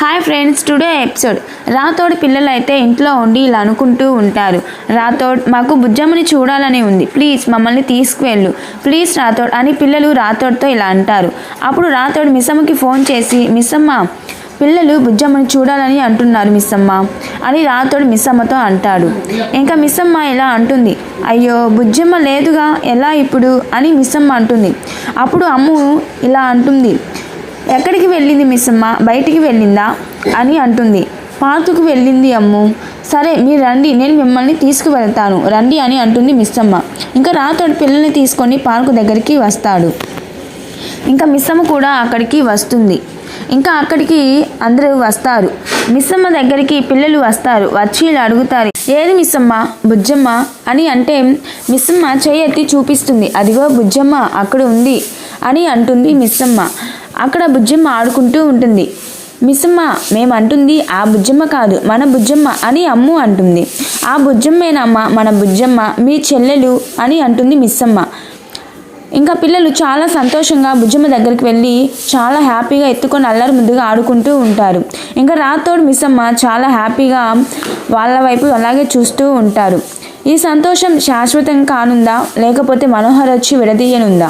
Hi friends today episode. Rathod పిల్లలు అయితే ఇంట్లో ఉండి ఇలా అనుకుంటూ ఉంటారు. రాతోడ్ మాకు బుజ్జమ్మని చూడాలని ఉంది. ప్లీజ్ మమ్మల్ని తీసుకువెళ్ళు. ప్లీజ్ రాతోడ్ అని పిల్లలు రాతోడ్తో ఇలా అంటారు. అప్పుడు రాతోడ్ మిస్సమ్మకి ఫోన్ చేసి మిస్సమ్మ పిల్లలు బుజ్జమ్మని చూడాలని అంటున్నారు మిస్సమ్మ అని రాతోడు మిస్సమ్మతో అంటాడు. ఇంకా మిస్సమ్మ ఇలా అంటుంది అయ్యో బుజ్జమ్మ లేదుగా ఎలా ఇప్పుడు అని మిస్సమ్మ అంటుంది. అప్పుడు అమ్ము ఇలా అంటుంది ఎక్కడికి వెళ్ళింది మిస్సమ్మ? బయటికి వెళ్ళిందా? అని అంటుంది. పార్కుకు వెళ్ళింది అమ్ము. సరే మీరు రండి నేను మిమ్మల్ని తీసుకువెళ్తాను. రండి అని అంటుంది మిస్సమ్మ. ఇంకా రాతోడు పిల్లల్ని తీసుకొని పార్కు దగ్గరికి వస్తాడు. ఇంకా మిస్సమ్మ కూడా అక్కడికి వస్తుంది. ఇంకా అక్కడికి అందరూ వస్తారు. మిస్సమ్మ దగ్గరికి పిల్లలు వస్తారు. వచ్చి ఇలా అడుగుతారు ఏది మిస్సమ్మ? బుజ్జమ్మ? అని అంటే మిస్సమ్మ చేయి ఎత్తి చూపిస్తుంది. అదిగో బుజ్జమ్మ అక్కడ ఉంది అని అంటుంది మిస్సమ్మ. అక్కడ బుజ్జమ్మ ఆడుకుంటూ ఉంటుంది. మిస్సమ్మ మేమంటుంది ఆ బుజ్జమ్మ కాదు మన బుజ్జమ్మ అని అమ్ము అంటుంది. ఆ బుజ్జమ్మేనమ్మ మన బుజ్జమ్మ మీ చెల్లెలు అని అంటుంది మిస్సమ్మ. ఇంకా పిల్లలు చాలా సంతోషంగా బుజ్జమ్మ దగ్గరికి వెళ్ళి చాలా హ్యాపీగా ఎత్తుకొని అల్లరి ముద్దుగా ఆడుకుంటూ ఉంటారు. ఇంకా రాతోడు మిస్సమ్మ చాలా హ్యాపీగా వాళ్ళ వైపు అలాగే చూస్తూ ఉంటారు. ఈ సంతోషం శాశ్వతం కానుందా? లేకపోతే మనోహర్ వచ్చి విడదీయనుందా?